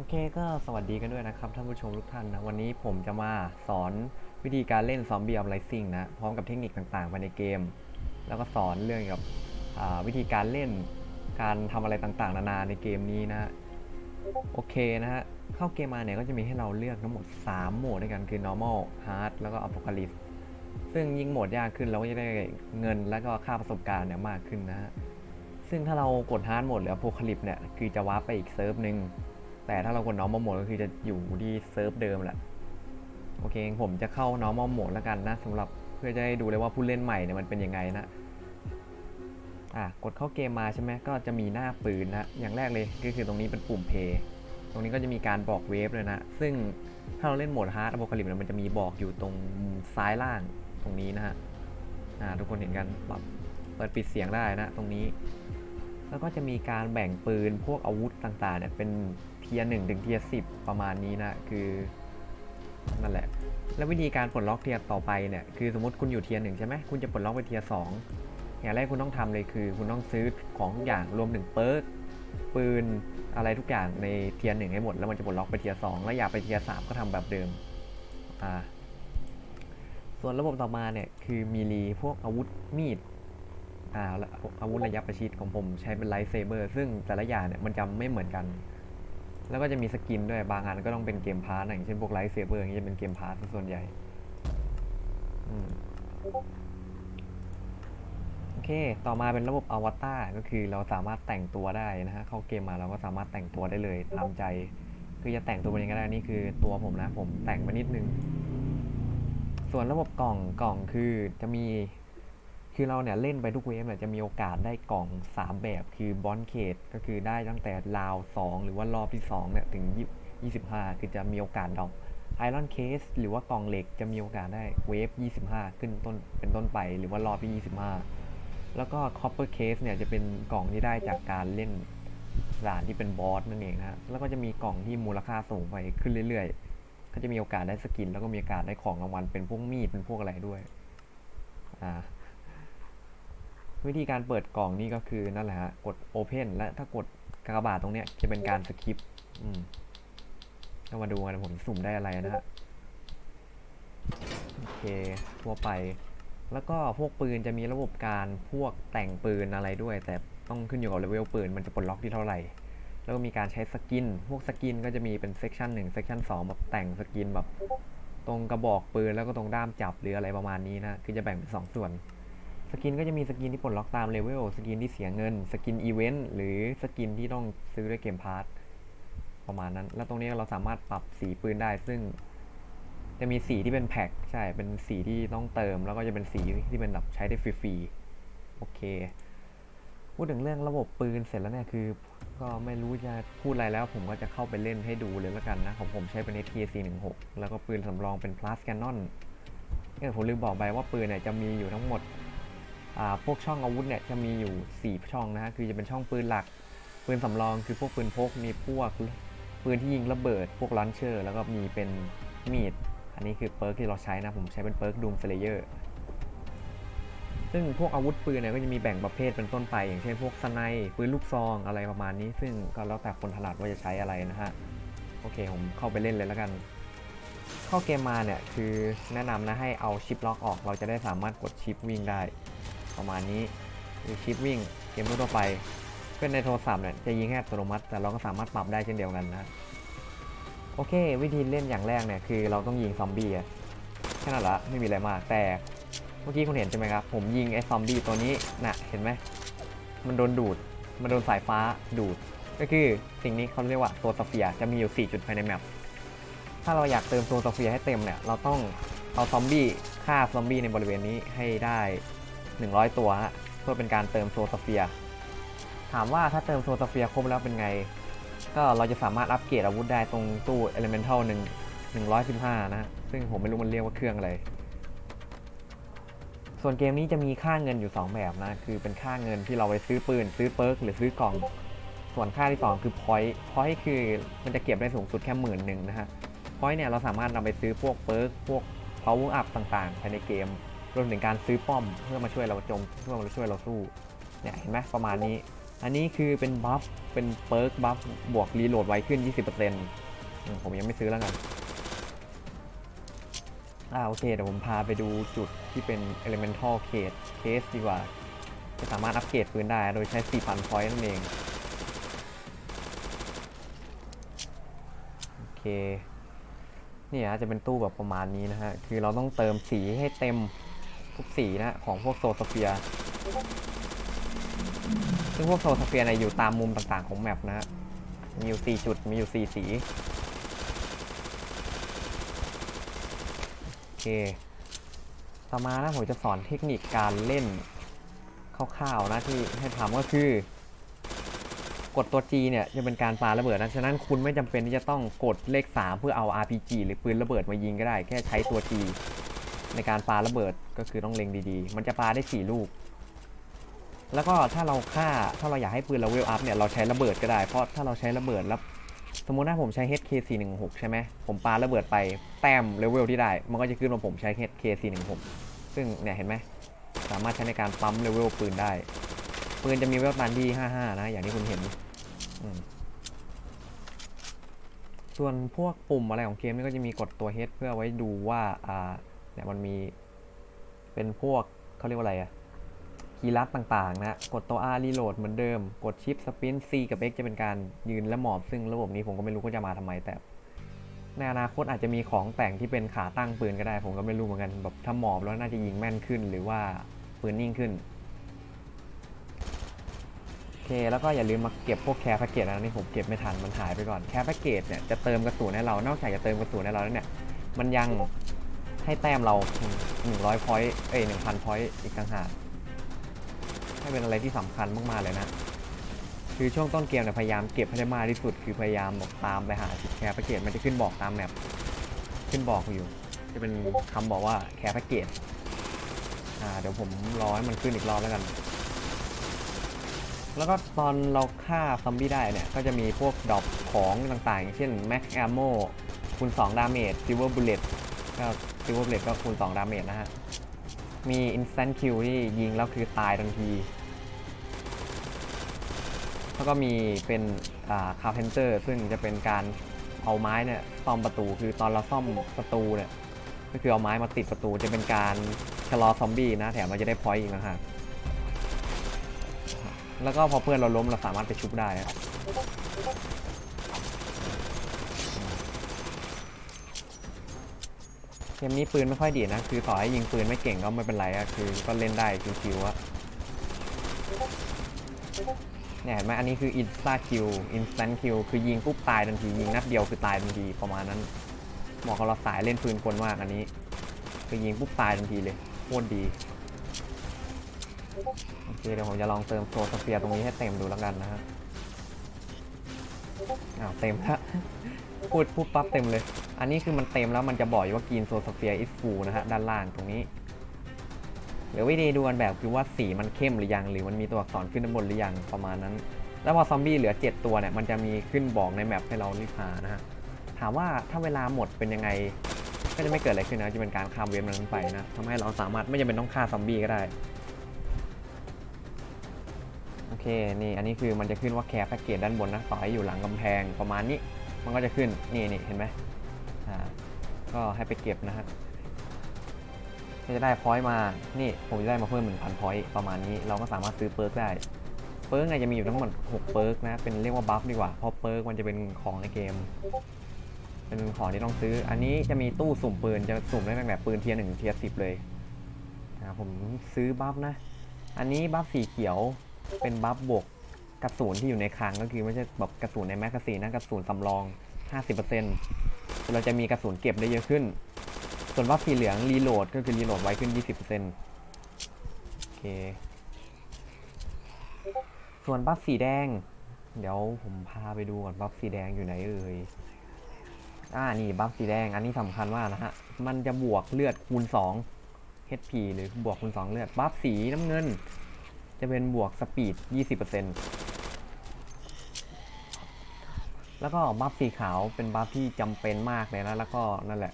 โอเคก็สวัสดีกันด้วยนะครับท่านผู้ชมทุกท่านนะวันนี้ผมจะมาสอนวิธีการเล่นซอมบี้ออฟไลซิ่งนะพร้อมกับเทคนิคต่างๆภายในเกม แล้วก็สอนเรื่องกับวิธีการเล่นการทำอะไรต่างๆ นานาในเกมนี้นะโอเคนะฮะเข้าเกมมาเนี่ยก็จะมีให้เราเลือกทั้งหมด 3 โหมดด้วยกันคือ normal hard แล้วก็ apocalypse ซึ่งยิ่งโหมดยากขึ้นเราก็จะได้เงินและก็ค่าประสบการณ์เนี่ยมากขึ้นนะฮะซึ่งถ้าเรากด hard โหมดหรือ apocalypse เนี่ยคือจะวาร์ปไปอีกเซิร์ฟหนึ่ง แต่ถ้าเรากด normal mode ก็คือจะอยู่ที่เซิร์ฟเดิมแหละโอเคผมจะเข้า normal mode แล้วกันนะสำหรับเพื่อจะได้ดูเลยว่าผู้เล่นใหม่เนี่ยมันเป็นยังไงนะอะกดเข้าเกมมาใช่ไหมก็จะมีหน้าปืนนะอย่างแรกเลยก็คือตรงนี้เป็นปุ่ม play ตรงนี้ก็จะมีการบอกเวฟเลยนะ ซึ่งถ้าเราเล่นโหมด hard apocalypse เนี่ยมันจะมีบอกอยู่ตรงซ้ายล่างตรงนี้นะฮะอ่าทุกคนเห็นกันปรับเปิดปิดเสียงได้นะตรงนี้ แล้วก็จะมีการแบ่งปืนพวกอาวุธต่างๆเนี่ยเป็น ทียร์หนึ่งถึงเทียร์สิบประมาณนี้นะคือนั่นแหละ แล้ววิธีการปลดล็อกเทียร์ต่อไปเนี่ยคือสมมติคุณอยู่เทียร์หนึ่งใช่ไหมคุณจะปลดล็อกไปเทียร์สองอย่างแรกคุณต้องทำเลยคือ คุณต้องซื้อของทุกอย่างรวมถึงเปิร์กปืนอะไรทุกอย่างในเทียร์หนึ่งให้หมด แล้วมันจะปลดล็อกไปเทียร์สองแล้วอยากไปเทียร์สามก็ทำแบบเดิมอ่าส่วนระบบต่อมาเนี่ยคือมีรีพวกอาวุธมีดอ่าวอาวุธระยะประชิดของผมใช้เป็นไลท์เซเบอร์ซึ่งแต่ละอย่างเนี่ยมันจะไม่เหมือนกัน แล้วก็จะมีสกินด้วยบางอันก็ต้องเป็นเกมพาร์ทอย่างเช่นพวกไลท์เซเบอร์อย่างนี้จะเป็นเกมพาร์ทส่วนใหญ่โอเค ต่อมาเป็นระบบอวตารก็คือเราสามารถแต่งตัวได้นะฮะเข้าเกมมาเราก็สามารถแต่งตัวได้เลยตามใจ คือจะแต่งตัวเป็นยังไงก็ได้นี่คือตัวผมนะผมแต่งมานิดนึง ส่วนระบบกล่องกล่องคือจะมี คือเราเนี่ยเล่นไปทุกเวฟเนี่ยจะมีโอกาสได้กล่อง 3 แบบคือบอนเคดก็คือได้ตั้งแต่ราว 2 หรือว่ารอบที่2เนี่ยถึง 25 คือจะมีโอกาสดอกไอรอนเคสหรือว่ากล่องเหล็กจะมีโอกาสได้เวฟ 25 ขึ้นต้นเป็นต้นไปหรือว่ารอบที่ 25 แล้วก็คอปเปอร์เคสเนี่ยจะเป็นกล่องที่ได้จากการเล่นด่านที่เป็นบอสนั่นเองนะฮะแล้วก็จะมีกล่องที่มูลค่าสูงไปขึ้นเรื่อยๆ ก็จะมีโอกาสได้สกิน แล้วก็มีโอกาสได้ของรางวัลเป็นพวกมีดเป็นพวกอะไรด้วย อ่า วิธีการเปิดกล่องนี่ก็คือนั่นแหละฮะกด Open และถ้ากดกากบาทตรงเนี้ยจะเป็นการสคิปอืมก็มาดูกันผมสุ่มได้อะไรนะฮะโอเคทั่วไป แล้วก็พวกปืนจะมีระบบการพวกแต่งปืนอะไรด้วย แต่ต้องขึ้นอยู่กับเลเวลปืนมันจะปลดล็อกที่เท่าไหร่ แล้วก็มีการใช้สกิน พวกสกินก็จะมีเป็นเซ c ชัน1เซ c ชัน2แบบแต่งสกินแบบ ตรงกระบอกปืนแล้วก็ตรงด้ามจับหรืออะไรประมาณนี้นะคือจะแบ่งเป็นสองส่วน สกินก็จะมีสกินที่ปลดล็อกตามเลเวลสกินที่เสียเงิน สกินอีเวนต์หรือสกินที่ต้องซื้อด้วยเกมพาร์ทประมาณนั้น แล้วตรงนี้เราสามารถปรับสีปืนได้ ซึ่ง จะมีสีที่เป็นแพ็คใช่ เป็นสีที่ต้องเติม แล้วก็จะเป็นสีที่เป็นแบบใช้ได้ฟรีๆ โอเค พูดถึงเรื่องระบบปืนเสร็จแล้วเนี่ยคือ ก็ไม่รู้จะพูดอะไรแล้ว ผมก็จะเข้าไปเล่นให้ดูเลยล้วกันนะ ของผมใช้เป็น SK416 แล้วก็ปืนสำรองเป็น Plus Cannon เออผมลืมบอกไปว่าปืนเนี่ยจะมีอยู่ทั้งหมด พวกช่องอาวุธเนี่ยจะมีอยู่ 4 ช่องนะฮะคือจะเป็นช่องปืนหลัก ปืนสำรองคือพวกปืนพกมีพวกปืนที่ยิงระเบิด พวกลันเชอร์ แล้วก็มีเป็นมีด อันนี้คือเปิร์กที่เราใช้นะผมใช้เป็นเปิร์กดูมเซเลเยอร์ซึ่งพวกอาวุธปืนเนี่ยก็จะมีแบ่งประเภทเป็นต้นไป อย่างเช่นพวกสไนป์ปืนลูกซองอะไรประมาณนี้ ซึ่งก็แล้วแต่คนถนัดว่าจะใช้อะไรนะฮะโอเคผมเข้าไปเล่นเลยแล้วกันเข้าเกมมาเนี่ยคือแนะนำนะให้เอาชิปล็อกออก เราจะได้สามารถกดชิปวิ่งได้ ประมาณนี้คือชิปวิ่งเกมทั่วไปเป็นในโทรศัพท์เนี่ยจะยิงแค่อัตโนมัติ แต่เราก็สามารถปรับได้เช่นเดียวกันนะโอเค วิธีเล่นอย่างแรกเนี่ยคือเราต้องยิงซอมบี้แค่นั้นละไม่มีอะไรมากแต่เมื่อกี้คุณเห็นใช่ไหมครับ ผมยิงไอ้ซอมบี้ตัวนี้น่ะเห็นไหมมันโดนดูด มันโดนสายฟ้าดูด ก็คือสิ่งนี้เขาเรียกว่าโซสเฟียจะมีอยู่ 4 จุดภายในแมปถ้าเราอยากเติมโซนโซเฟียให้เต็มเนี่ยเราต้องเอาซอมบี้ฆ่าซอมบี้ในบริเวณนี้ให้ได้ 100 ตัวฮะเพื่อเป็นการเติมโซสเฟียถามว่าถ้าเติมโซสเฟียครบแล้วเป็นไง ก็เราจะสามารถอัปเกรดอาวุธได้ตรงตู้ Elemental 1 115นะฮะซึ่งผมไม่รู้มันเรียกว่าเครื่องอะไร ส่วนเกมนี้จะมีค่าเงินอยู่ 2 แบบนะ คือเป็นค่าเงินที่เราไปซื้อปืน ซื้อเปิร์กหรือซื้อกล่อง ส่วนค่าที่ 2 คือ point point คือมันจะเก็บได้สูงสุดแค่หมื่นหนึ่งนะฮะ point เนี่ยเราสามารถนำไปซื้อพวกเปิร์กพวก power up ต่างๆภายในเกม รวมถึงการซื้อป้อมเพื่อมาช่วยเราโจมเพื่อมาช่วยเราสู้เนี่ยเห็นไหมประมาณนี้ อันนี้คือเป็นบัฟเป็นเปิร์กบัฟบวกรีโหลดไวขึ้น 20%อืมผมยังไม่ซื้อแล้วกันอ่าโอเคเดี๋ยวผมพาไปดูจุดที่เป็น elemental case case ดีกว่า จะสามารถอัปเกรดปืนได้โดยใช้ 4,000 point นั่นเอง โอเคนี่ยจะเป็นตู้แบบประมาณนี้นะฮะ คือเราต้องเติมสีให้เต็ม ทุกสีนะของพวกโซสเฟียซึ่งพวกโซสเฟียเนี่ยอยู่ตามมุมต่างๆของแมปนะฮะมีอยู่ 4 จุด มีอยู่ 4 สี โอเค ต่อมานะผมจะสอนเทคนิคการเล่นคร่าวๆนะที่ให้ทำก็คือ กดตัว G เนี่ยจะเป็นการปาระเบิดนะฉะนั้นคุณไม่จำเป็นที่จะต้องกดเลข 3 เพื่อเอา RPG หรือปืนระเบิดมายิงก็ได้ แค่ใช้ตัว G ในการปาระเบิดก็คือต้องเล็งดีๆ มันจะปาได้ 4 ลูก แล้วก็ถ้าเราฆ่าถ้าเราอยากให้ปืนเราเวลอัพเนี่ยเราใช้ระเบิดก็ได้ เพราะถ้าเราใช้ระเบิดแล้วสมมุติถ้าผมใช้ HK416 ใช่ไหมผมปาระเบิดไปแต้มเลเวลที่ได้ มันก็จะขึ้นว่าผมใช้ HK416 ซึ่งเนี่ยเห็นไหมสามารถใช้ในการปั๊มเลเวลปืนได้ ปืนจะมีเวลตันที่ 55 นะ อย่างที่คุณเห็น ส่วนพวกปุ่มอะไรของเกมนี่ก็จะมีกดตัว H เพื่อไว้ดูว่าอ่า เนี่ยมันมี เป็นพวกเขาเรียกว่าอะไรอะคีย์ลัดต่างๆ นะ กดตัว R reload เหมือนเดิม กดชิปสปิน C กับ X จะเป็นการยืนและหมอบ ซึ่งระบบนี้ผมก็ไม่รู้ก็จะมาทำไมแต่ ในอนาคตอาจจะมีของแต่งที่เป็นขาตั้งปืนก็ได้ ผมก็ไม่รู้เหมือนกัน แบบถ้าหมอบแล้วน่าจะยิงแม่นขึ้น หรือว่าปืนนิ่งขึ้นโอเคแล้วก็อย่าลืมมาเก็บพวกแคร์แพ็กเกจนะนี่ผมเก็บไม่ทันมันหายไปก่อนแคร์แพ็กเกจเนี่ยจะเติมกระสุนให้เรานอกจากจะเติมกระสุนให้เราแล้วเนี่ยมันยัง ให้แต้มเรา100พอยต์เอ้ย1,000พอยต์อีกต่างหากให้เป็นอะไรที่สำคัญมากๆเลยนะ คือช่วงต้นเกมเนี่ยพยายามเก็บให้ได้มากที่สุด คือพยายามบอกตามไปหาแคร์แพ็กเกจมันจะขึ้นบอกตามแมปขึ้นบอกอยู่ จะเป็นคำบอกว่าแคร์แพ็กเกจอ่าเดี๋ยวผมรอให้มันขึ้นอีกรอบแล้วกัน แล้วก็ตอนเราฆ่าซอมบี้ได้เนี่ย ก็จะมีพวกดรอปของต่างๆ เช่น Max Ammo คูณ2ดาเมจ Silver Bullet ก็ Silver Bullet ก็คูณ2ดาเมจนะฮะ มี Instant Kill ที่ยิงแล้วคือตายทันที แล้วก็มีเป็นอ่า Carpenter ซึ่งจะเป็นการเอาไม้เนี่ยซ่อมประตูคือตอนเราซ่อมประตูเนี่ยก็คือเอาไม้มาติดประตูจะเป็นการชะลอซอมบี้นะแถมเราจะได้พอยต์อีกนะฮะแล้วก็พอเพื่อนเราล้มเราสามารถไปชุบได้ เกมนี้ปืนไม่ค่อยดีนะ คือต่อให้ยิงปืนไม่เก่งก็ไม่เป็นไรอะคือก็เล่นได้ชิวๆอะเนี่ยเห็นไหมอันนี้คือ insta kill instant kill คือยิงปุ๊บตายทันทียิงนัดเดียวคือตายทันทีประมาณนั้นเหมาะกับเราสายเล่นปืนกลมากอันนี้ คือยิงปุ๊บตายทันทีเลยโคตรดีโอเคเดี๋ยวผมจะลองเติมโซสเฟียตรงนี้ให้เต็มดูแล้วกันนะฮะอ้าวเต็มแล้วพูดพูดปั๊บเต็มเลย อันนี้คือมันเต็มแล้วมันจะบอกอยู่ว่ากินโซสเฟียร์ is full นะฮะด้านล่างตรงนี้เดี๋ยววิธีดูกันแบบคือว่าสีมันเข้มหรือยัง หรือมันมีตัวอักษรขึ้นด้านบนหรือยังประมาณนั้น แล้วพอซอมบี้เหลือ 7 ตัวเนี่ยมันจะมีขึ้นบอกในแมปให้เรารีบหานะฮะถามว่าถ้าเวลาหมดเป็นยังไงก็จะไม่เกิดอะไรขึ้นนะจะเป็นการข้ามเวฟนั้นไปนะทำให้เราสามารถไม่จำเป็นต้องฆ่าซอมบี้ก็ได้โอเคนี่อันนี้คือมันจะขึ้นว่าแคร์แพ็กเกจด้านบนนะต่อให้อยู่หลังกำแพงประมาณนี้มันก็จะขึ้นนี่นี่เห็นไหม อ่าก็ให้ไปเก็บนะฮะก็จะได้พอยต์มา นี่ผมจะได้มาเพิ่มหนึ่งพันพอยต์ประมาณนี้ เราก็สามารถซื้อเปิร์กได้ เปิร์กเนี่ยจะมีอยู่ทั้งหมด6เปิร์กนะ เป็นเรียกว่าบัฟดีกว่า เพราะเปิร์กมันจะเป็นของในเกม เป็นของที่ต้องซื้อ อันนี้จะมีตู้สุ่มปืน จะสุ่มได้ตั้งแต่ปืนเทียร์หนึ่งเทียร์สิบเลยอ่าผมซื้อบัฟนะ อันนี้บัฟสีเขียว เป็นบัฟบวกกระสุนที่อยู่ในคลังก็คือไม่ใช่แบบกระสุนในแมกกาซีนนะ กระสุนสำรอง 50% เราจะมีกระสุนเก็บได้เยอะขึ้น ส่วนบัฟสีเหลืองรีโหลดก็คือรีโหลดไวขึ้น 20%โอเค ส่วนบัฟสีแดง เดี๋ยวผมพาไปดูก่อนบัฟสีแดงอยู่ไหนเอ่ยอ่านี่บัฟสีแดงอันนี้สำคัญมากนะฮะ มันจะบวกเลือดคูณ 2 HP หรือบวกคูณ 2 เลือดบัฟสีน้ำเงิน จะเป็นบวกสปีด 20% แล้วก็บัฟสีขาวเป็นบัฟที่จำเป็นมากเลยนะแล้วก็นั่นแหละ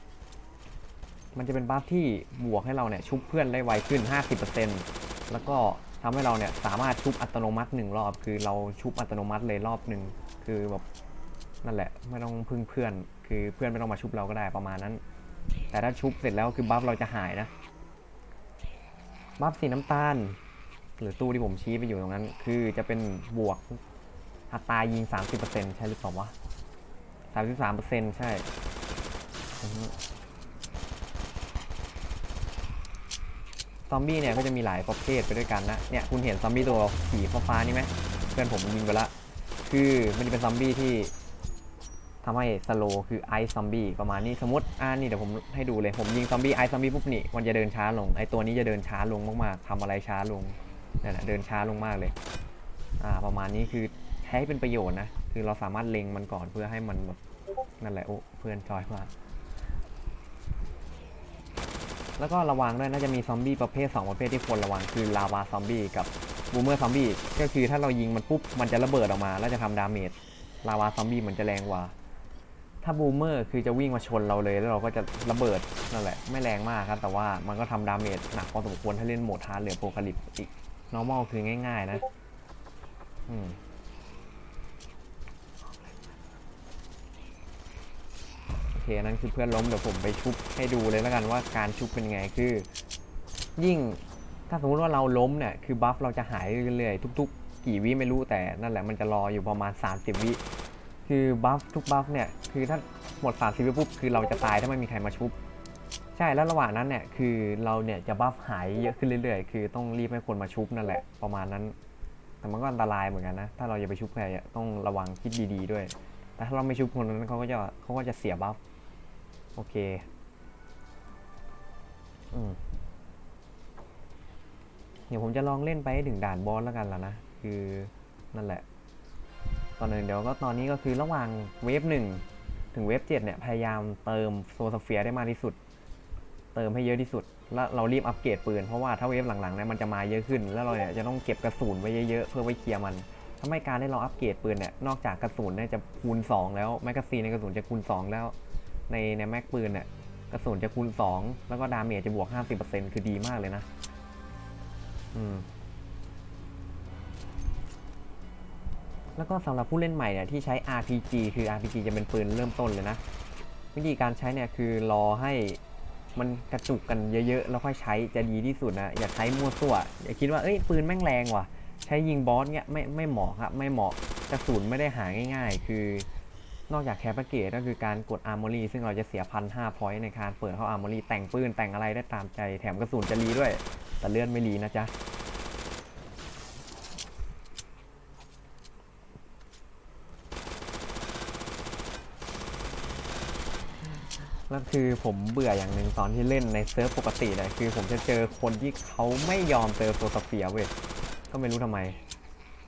มันจะเป็นบัฟที่บวกให้เราเนี่ยชุบเพื่อนได้ไวขึ้น 50%แล้วก็ทำให้เราเนี่ยสามารถชุบอัตโนมัติหนึ่งรอบ คือเราชุบอัตโนมัติเลยรอบหนึ่งคือแบบนั่นแหละไม่ต้องพึ่งเพื่อน คือเพื่อนไม่ต้องมาชุบเราก็ได้ประมาณนั้น แต่ถ้าชุบเสร็จแล้วคือบัฟเราจะหายนะบัฟสีน้ำตาล หรือตู้ที่ผมชี้ไปอยู่ตรงนั้น คือจะเป็นบวก อัตรายิง 30%ใช่หรือเปล่าวะ 33%ใช่อือฮึซอมบี้เนี่ยก็จะมีหลายประเภทไปด้วยกันนะเนี่ยคุณเห็นซอมบี้ตัวสีฟ้าๆนี่ไหมเพื่อนผมยิงไปละคือมันจะเป็นซอมบี้ที่ทำให้สโลคือไอซ์ซอมบี้ประมาณนี้สมมติอ่านี่เดี๋ยวผมให้ดูเลยผมยิงซอมบี้ไอซ์ซอมบี้ปุ๊บนี่มันจะเดินช้าลงไอตัวนี้จะเดินช้าลงมากๆทำอะไรช้าลงนั่นแหละเดินช้าลงมากเลย อ่าประมาณนี้คือ ช้เป็นประโยชน์นะ คือเราสามารถเล็งมันก่อนเพื่อให้มันแบบนั่นแหละโอ้เพื่อนจอยมาแล้วก็ระวังด้วยน่าจะมีซอมบี้ประเภท 2 ประเภทที่ควรระวังคือลาวาซอมบี้กับบูมเมอร์ซอมบี้ก็คือถ้าเรายิงมันปุ๊บมันจะระเบิดออกมา แล้วจะทำดาเมจลาวาซอมบี้มันจะแรงกว่า ถ้าบูมเมอร์คือจะวิ่งมาชนเราเลยแล้วเราก็จะระเบิดนั่นแหละไม่แรงมากครับ แต่ว่ามันก็ทำดาเมจหนักพอสมควรถ้าเล่นโหมดฮาร์ดหรือโปรคาลิปอีก normal คือง่าย ๆ นะ อืม โอ เคนั้นคือเพื่อนล้มเดี๋ยวผมไปชุบให้ดูเลยแล้วกันว่าการชุบเป็นไงคือ ยิ่งถ้าสมมติว่าเราล้มเนี่ยคือบัฟเราจะหายเรื่อยๆทุก ๆ กี่วิไม่รู้แต่นั่นแหละมันจะรออยู่ประมาณ 30 วิคือบัฟทุกบัฟเนี่ยคือถ้าหมด 30 วิปุ๊บคือเราจะตายถ้าไม่มีใครมาชุบใช่แล้วระหว่างนั้นเนี่ยคือเราเนี่ยจะบัฟหายเยอะขึ้นเรื่อยๆ คือต้องรีบให้คนมาชุบนั่นแหละประมาณนั้น แต่มันก็อันตรายเหมือนกันนะ ถ้าเราจะไปชุบใครต้องระวังคิดดีๆด้วย แต่ถ้าเราไม่ชุบคนนั้นเขาก็จะเขาก็จะเสียบัฟ โอเค อืม เดี๋ยวผมจะลองเล่นไปถึงด่านบอสแล้วกันล่ะนะ คือนั่นแหละ ตอนหนึ่งเดี๋ยวก็ตอนนี้ก็คือระหว่างเวฟหนึ่งถึงเวฟเจ็ดเนี่ย พยายามเติมโซสเฟียร์ได้มากที่สุด เติมให้เยอะที่สุด แล้วเรารีบอัปเกรดปืน เพราะว่าถ้าเวฟหลังๆเนี่ยมันจะมาเยอะขึ้น แล้วเราเนี่ยจะต้องเก็บกระสุนไว้เยอะๆเพื่อไว้เคลียร์มันทำให้การที่เราอัปเกรดปืนเนี่ย นอกจากกระสุนเนี่ยจะคูณ 2 แล้วแมกกาซีนในกระสุนจะคูณ 2 แล้ว ในในแม็กปืนเนี่ยกระสุนจะคูณ 2 แล้วก็ดาเมจจะบวก 50%คือดีมากเลยนะ อืม แล้วก็สำหรับผู้เล่นใหม่เนี่ยที่ใช้ RPG คือ RPG จะเป็นปืนเริ่มต้นเลยนะ วิธีการใช้เนี่ยคือรอให้มันกระจุกกันเยอะๆ แล้วค่อยใช้จะดีที่สุดนะ อย่าใช้มั่วซั่ว อย่าคิดว่าเอ้ยปืนแม่งแรงว่ะ ใช้ยิงบอสเนี่ยไม่ไม่เหมาะครับ ไม่เหมาะกระสุนไม่ได้หาง่าย ๆ คือ นอกจากแคปเกตก็คือการกดอาร์มอรี่ซึ่งเราจะเสียพันห้าพอยต์ในการเปิดเข้าอาร์มอรี่แต่งปืนแต่งอะไรได้ตามใจแถมกระสุนจะรีด้วย แต่เลื่อนไม่รีนะจ๊ะแล้วคือผมเบื่ออย่างหนึ่งตอนที่เล่นในเซิร์ฟปกติเลยคือผมจะเจอคนที่เขาไม่ยอมเติมโซสเฟียเว้ยก็ไม่รู้ทำไม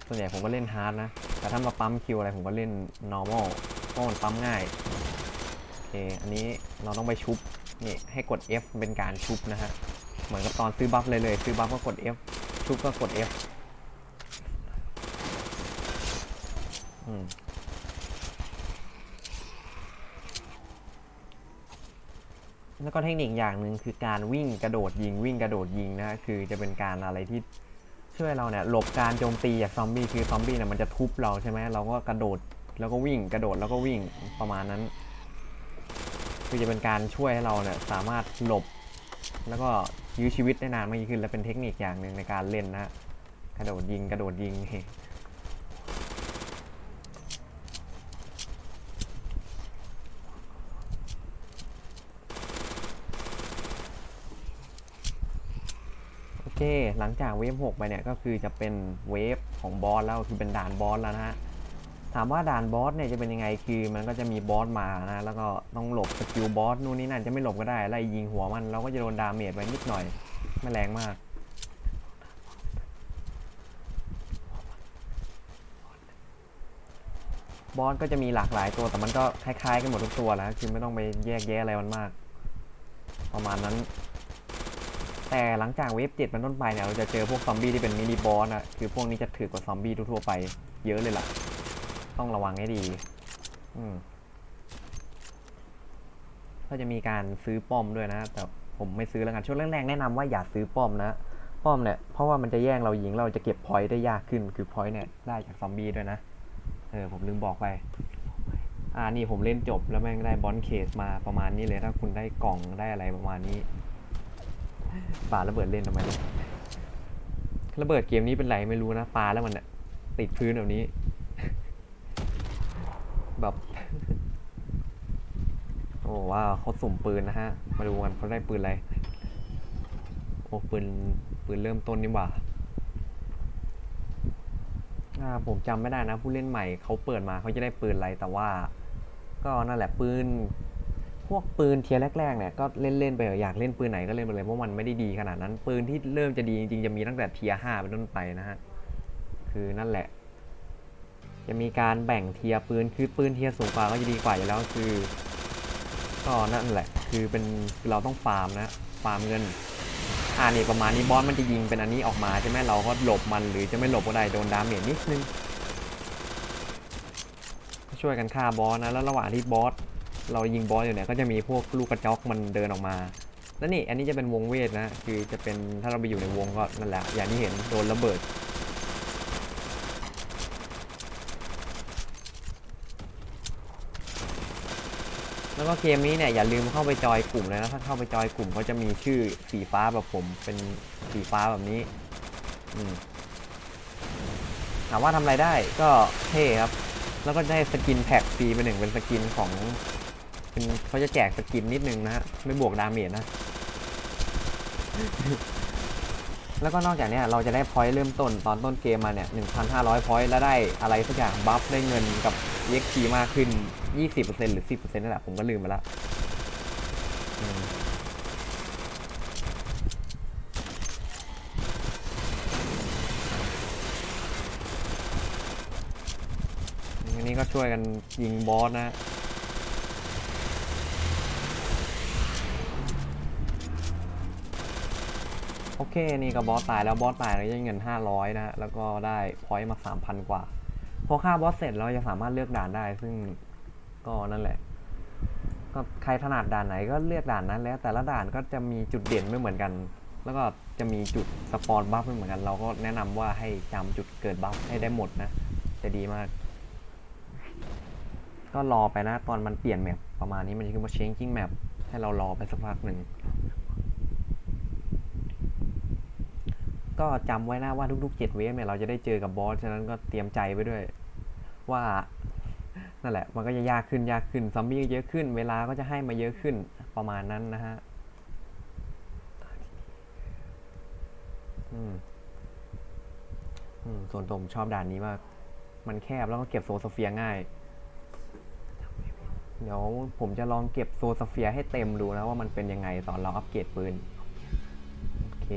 ส่วนใหญ่ผมก็เล่นฮาร์ดนะ แต่ถ้ามาปั๊มคิวอะไรผมก็เล่น normal เพ ราะมันปั๊มง่าย โอเค อันนี้เราต้องไปชุบ นี่ ให้กด F เป็นการชุบนะฮะ เหมือนกับตอนซื้อบัฟเลยเลย ซื้อบัฟก็กด F ชุบก็กด F อืมแล้วก็เทคนิคอย่างหนึ่งคือการวิ่งกระโดดยิงวิ่งกระโดดยิงนะฮะคือจะเป็นการอะไรที่ช่วยเราเนี่ยหลบการโจมตีจากซอมบี้คือซอมบี้เนี่ยมันจะทุบเราใช่ไหมเราก็กระโดด แล้วก็วิ่งกระโดดแล้วก็วิ่งประมาณนั้น คือจะเป็นการช่วยให้เราเนี่ยสามารถหลบ แล้วก็ยื้อชีวิตได้นานมากยิ่งขึ้น และเป็นเทคนิคอย่างหนึ่งในการเล่นนะกระโดดยิงกระโดดยิงโอเค หลังจากเวฟ6ไปเนี่ยก็คือจะเป็นเวฟของบอสแล้วคือเป็นด่านบอสแล้วนะฮะ ถามว่าด่านบอสเนี่ยจะเป็นยังไงคือมันก็จะมีบอสมานะ แล้วก็ต้องหลบสกิลบอสนู่นนี่นั่นจะไม่หลบก็ได้ไล่ยิงหัวมันเราก็จะโดนดาเมจไว้นิดหน่อยไม่แรงมากบอสก็จะมีหลากหลายตัวแต่มันก็คล้ายๆกันหมดทุกตัวแล้วคือไม่ต้องไปแยกแยะอะไรมันมาก ประมาณนั้น แต่หลังจากเวฟเจ็ดเป็นต้นไปเนี่ยเราจะเจอพวกซอมบี้ที่เป็นมินิบอสอะคือพวกนี้จะถือกว่าซอมบี้ทั่วๆไปเยอะเลยล่ะ ต้องระวังให้ดี อืมก็จะมีการซื้อป้อมด้วยนะ แต่ผมไม่ซื้อแล้วกันช่วงแรกๆแนะนำว่าอย่าซื้อป้อมนะ ป้อมเนี่ย เพราะว่ามันจะแย่งเรายิงเราจะเก็บพอยต์ได้ยากขึ้น คือพอยต์เนี่ยได้จากซอมบี้ด้วยนะ เออผมลืมบอกไป อ่านี่ผมเล่นจบแล้วแม่งได้บอลเคสมาประมาณนี้เลย ถ้าคุณได้กล่องได้อะไรประมาณนี้ปาระเบิดเล่นทำไมระเบิดเกมนี้เป็นไรไม่รู้นะปาแล้วมันเนี่ยติดพื้นแบบนี้ แบบ โอ้ว้าวเขาสุ่มปืนนะฮะ มาดูกันเขาได้ปืนอะไร โอ้ปืนปืนเริ่มต้นนี่หว่าอ่าผมจำไม่ได้นะ ผู้เล่นใหม่เขาเปิดมาเขาจะได้ปืนอะไรแต่ว่า ก็นั่นแหละปืน พวกปืนเทียแรกๆเนี่ยก็เล่นๆไปอะอยากเล่นปืนไหนก็เล่นไปเลยเพราะมันไม่ได้ดีขนาดนั้น ปืนที่เริ่มจะดีจริงๆจะมีตั้งแต่เทียห้าเป็นต้นไปนะฮะคือนั่นแหละ จะมีการแบ่งเทียร์ปืนคือปืนเทียร์สูงกว่าก็จะดีกว่าอยู่แล้วคือก็นั่นแหละคือเป็นเราต้องฟาร์มนะฟาร์มเงินอ่านี่ประมาณนี้บอสมันจะยิงเป็นอันนี้ออกมาใช่ไหมเราก็หลบมันหรือจะไม่หลบก็ได้โดนดาเมจนิดนึงช่วยกันฆ่าบอสนะแล้วระหว่างที่บอสเรายิงบอสอยู่เนี่ยก็จะมีพวกลูกกระจอกมันเดินออกมาแล้วนี่อันนี้จะเป็นวงเวทนะคือจะเป็นถ้าเราไปอยู่ในวงก็นั่นแหละอย่างที่เห็นโดนระเบิด แล้วก็เกมนี้เนี่ยอย่าลืมเข้าไปจอยกลุ่มเลยนะถ้าเข้าไปจอยกลุ่มก็จะมีชื่อสีฟ้าแบบผมเป็นสีฟ้าแบบนี้อืถามว่าทำอะไรได้ก็เท่ครับ แล้วก็ได้สกินแพ็กฟรีไปหนึ่งเป็นสกินของเป็นเขาจะแจกสกินนิดนึงนะฮะไม่บวกดาเมจนะ แล้วก็นอกจากนี้เราจะได้พอยต์เริ่มต้นตอนต้นเกมมาเนี่ย 1,500 พอยต์แล้วได้อะไรสักอย่างบัฟได้เงินกับ EXP มากขึ้น 20%หรือ10%นั่นแหละผมก็ลืมไปละอันนี้ก็ช่วยกันยิงบอสนะโอเค นี่ก็บอสตายแล้วบอสตายเราได้เงิน 500 นะฮะ แล้วก็ได้พอยต์มา 3,000 กว่า พอฆ่าบอสเสร็จเราจะสามารถเลือกด่านได้ ซึ่ง ก็นั่นแหละ ก็ใครถนัดด่านไหนก็เลือกด่านนั้น แล้ว แต่ละด่านก็จะมีจุดเด่นไม่เหมือนกัน แล้วก็จะมีจุดสปอนบัฟไม่เหมือนกัน เราก็แนะนำว่าให้จำจุดเกิดบัฟให้ได้หมดนะ จะดีมาก ก็รอไปนะ ตอนมันเปลี่ยนแมปประมาณนี้มันจะขึ้นมา changing map ให้เรารอไปสักพักหนึ่งก็จำไว้นะว่าทุกๆ 7 เวฟเนี่ยเราจะได้เจอกับบอส ฉะนั้นก็เตรียมใจไว้ด้วย ว่า นั่นแหละ มันก็จะยากขึ้นยากขึ้นซอมบี้เยอะขึ้น เวลาก็จะให้มาเยอะขึ้นประมาณนั้นนะฮะอืมอืมส่วนตัวผมชอบด่านนี้มาก มันแคบแล้วก็เก็บโซสเฟียง่าย เดี๋ยวผมจะลองเก็บโซสเฟียให้เต็มดูนะว่ามันเป็นยังไงตอนเราอัปเกรดปืน โอเค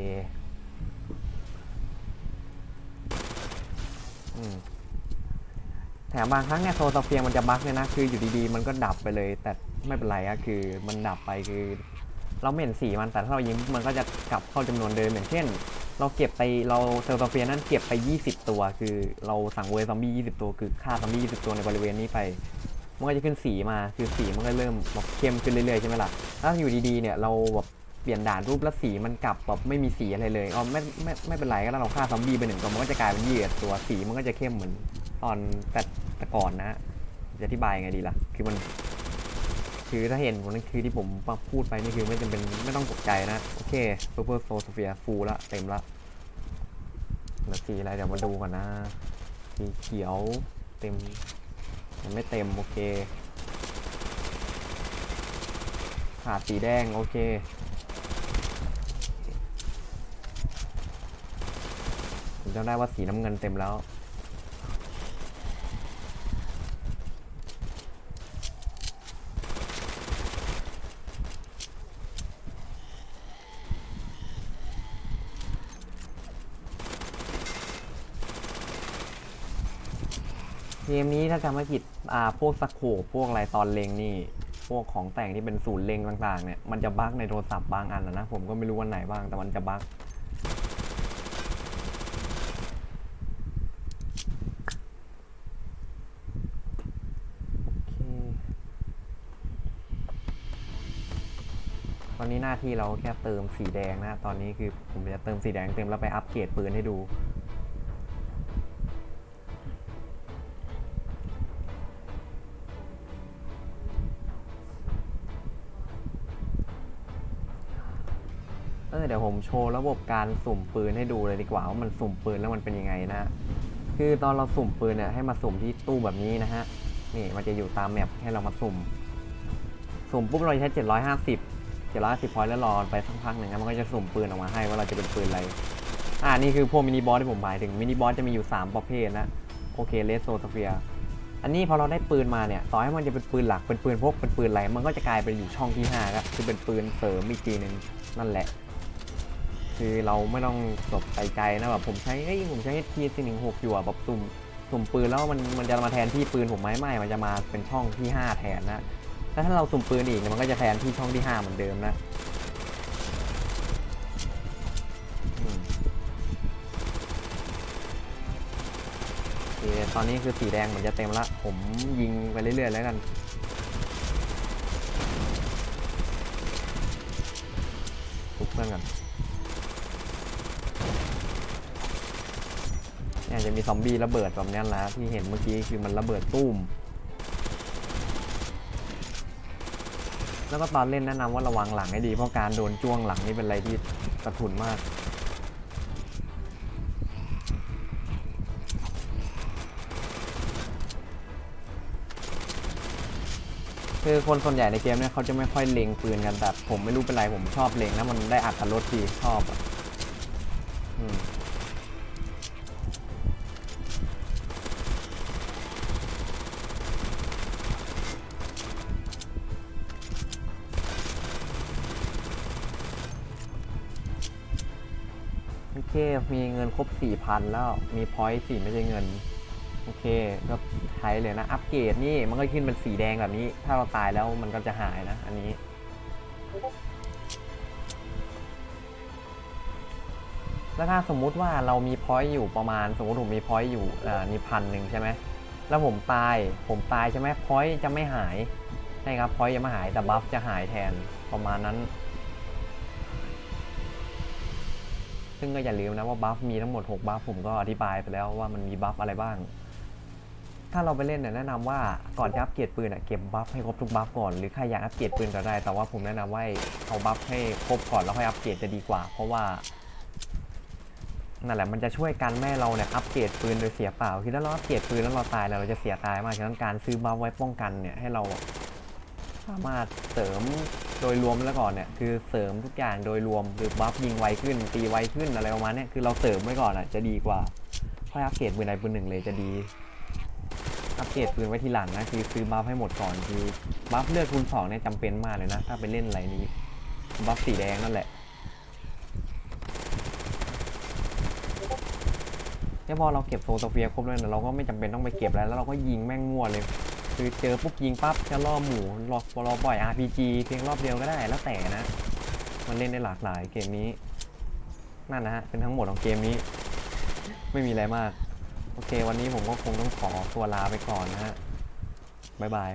อืม แถมบางครั้งเนี่ยโซสเฟียมันจะบั๊กเลยนะ คืออยู่ดีๆ มันก็ดับไปเลย แต่ไม่เป็นไรอะคือมันดับไปคือ เราไม่เห็นสีมันแต่ถ้าเรายิงมันก็จะกลับเข้าจำนวนเดิมอย่างเช่น เราเก็บไปเราโซสเฟียนั้นเก็บไป 20 ตัว คือเราสั่งเวซอมบี้20 ตัวคือฆ่าซอมบี้20 ตัวในบริเวณนี้ไปมันก็จะขึ้นสีมาคือสีมันก็เริ่มแบบเข้มขึ้นเรื่อยๆใช่ไหมล่ะถ้าอยู่ดีๆเนี่ยเราแบบ เปลี่ยนด่านรูปแล้วสีมันกลับแบบไม่มีสีอะไรเลยอ๋อไม่ไม่ไม่เป็นไรก็แล้วเราฆ่าซอมบี้ไปหนึ่งตัวมันก็จะกลายเป็นเหยี่สิบตัวสีมันก็จะเข้มเหมือนตอนแต่แต่ก่อนนะจะอธิบายไงดีล่ะ คือมัน คือถ้าเห็นผมนั่นคือที่ผมพูดไปนี่คือไม่จำเป็นไม่ต้องตกใจนะ โอเคเ u อร์โซสเฟียฟูละเต็มละเหลือสีอะไรเดี๋ยวมาดูก่อนนะสีเขียวเต็มยังไม่เต็มโอเคขาดสีแดงโอเค ผมจำได้ว่าสีน้ำเงินเต็มแล้ว เกมนี้ถ้าจำไม่ผิดอ่าพวกสโคปพวกอะไรตอนเลงนี่ พวกของแต่งที่เป็นศูนย์เลงต่างๆเนี่ย มันจะบั๊กในโทรศัพท์บางอันนะนะ ผมก็ไม่รู้วันไหนบ้าง แต่มันจะบั๊ก โอเค ตอ น้าที่เราแค่เติมสีแดงนะ ตอนนี้คือผมจะเติมสีแดงเต็มแล้วไปอัปเกรดปืนให้ดู เออเดี๋ยวผมโชว์ระบบการสุ่มปืนให้ดูเลยดีกว่าว่ามันสุ่มปืนแล้วมันเป็นยังไงนะคือตอนเราสุ่มปืนเนี่ยให้มาสุ่มที่ตู้แบบนี้นะฮะนี่มันจะอยู่ตามแมปให้เรามาสุ่ม สุ่มปุ๊บเรา เจะใช้750 750พอยต์แล้วรอไปสักพักหนึ่งนะมันก็จะสุ่มปืนออกมาให้ว่าเราจะเป็นปืนอะไรอ่านี่คือพวกมินิบอสที่ผมหมายถึงมินิบอสจะมีอยู่ 3 ประเภทนะโอเคเลสโซสเฟียอันนี้พอเราได้ปืนมาเนี่ยต่อให้มันจะเป็นปืนหลักเป็นปืนพกเป็นปืนอะไรมันก็จะกลายเป็นอยู่ช่องที่5ครับคือเป็นปืนเสริมอีกทีหนึ่งนั่นแหละ คือเราไม่ต้องจบไปไกลนะแบบผมใช้เอ้ยผมใช้ t 4 1 6อยู่อะแบบสุ่มสุ่มปืนแล้วมันมันจะมาแทนที่ปืนผมไหมไม่มันจะมาเป็นช่องที่ 5 แทนนะ แล้วถ้าเราสุ่มปืนอีกเนี่ยมันก็จะแทนที่ช่องที่5เหมือนเดิมนะโอเคตอนนี้คือสีแดงเหมือนจะเต็มละ ผมยิงไปเรื่อยๆแล้วกัน ทุกเพื่อนกันเนี่ยจะมีซอมบี้ระเบิดแบบนี้แหละที่เห็นเมื่อกี้คือมันระเบิดตุ้ม แล้วก็ตอนเล่นแนะนำว่าระวังหลังให้ดีเพราะการโดนจ้วงหลังนี่เป็นอะไรที่กระทุนมาก คือคนส่วนใหญ่ในเกมเนี่ยเขาจะไม่ค่อยเล็งปืนกันแต่ผมไม่รู้เป็นไรผมชอบเล็งนะมันได้อัตรสดีชอบอะอืม รบ 4,000 แล้วมีพอยต์สี่ไม่ใช่เงิน โอเคก็ใช้เลยนะ อัปเกรดนี่มันก็ขึ้นเป็นสีแดงแบบนี้ ถ้าเราตายแล้วมันก็จะหายนะ อันนี้ แล้วถ้าสมมุติว่าเรามีพอยต์อยู่ประมาณ สมมติผมมีพอยต์อยู่อ่านี่พันหนึ่งใช่ไหมแล้วผมตายผมตายใช่ไหมพอยต์จะไม่หายใช่ครับพอยต์จะไม่หายแต่บัฟจะหายแทนประมาณนั้น ซึ่งก็อย่าลืมนะว่าบัฟมีทั้งหมด 6 บัฟผมก็อธิบายไปแล้วว่ามันมีบัฟอะไรบ้าง ถ้าเราไปเล่นเนี่ยแนะนำว่าก่อนจะอัปเกรดปืนอะเก็บบัฟให้ครบทุกบัฟก่อนหรือใครอยากอัปเกรดปืนก็ได้ แต่ว่าผมแนะนำว่าเอาบัฟให้ครบก่อนแล้วค่อยอัปเกรดจะดีกว่า เพราะว่านั่นแหละมันจะช่วยกันแม่เราเนี่ยอัปเกรดปืนโดยเสียเปล่าคือถ้าเราอัปเกรดปืนแล้วเราตายแล้วเราจะเสียตายมากฉะนั้นการซื้อบัฟไว้ป้องกันเนี่ยให้เราามารถเสริมโดยรวมแล้วก่อนเนี่ยคือเสริมทุกอย่างโดยรวมคือบัฟยิงไวขึ้น ตีไวขึ้นอะไรประมาณเนี้ยคือเราเสริมไว้ก่อนอะจะดีกว่าค่อยอัปเกรดปืนใดปืนหนึ่งเลยจะดี อัปเกรดปืนไว้ทีหลังนะคือซื้อบัฟให้หมดก่อนคือบัฟเลือดคูณสองเนี่ยจำเป็นมากเลยนะ ถ้าไปเล่นอะไรนี้บัฟสีแดงนั่นแหละเนี่พอเราเก็บโซโซเฟียครบแล้วเนี่ยเราก็ไม่จำเป็นต้องไปเก็บแล้วแล้วเราก็ยิงแม่งมั่วเลย คือเจอปุ๊บยิงปั๊บจะล่อหมูรอรอบ่อย RPG เพียงรอบเดียวก็ได้แล้วแต่นะ มันเล่นได้หลากหลายเกมนี้ นั่นนะฮะ เป็นทั้งหมดของเกมนี้ ไม่มีอะไรมาก โอเค วันนี้ผมก็คงต้องขอตัวลาไปก่อนนะฮะบ๊ายบาย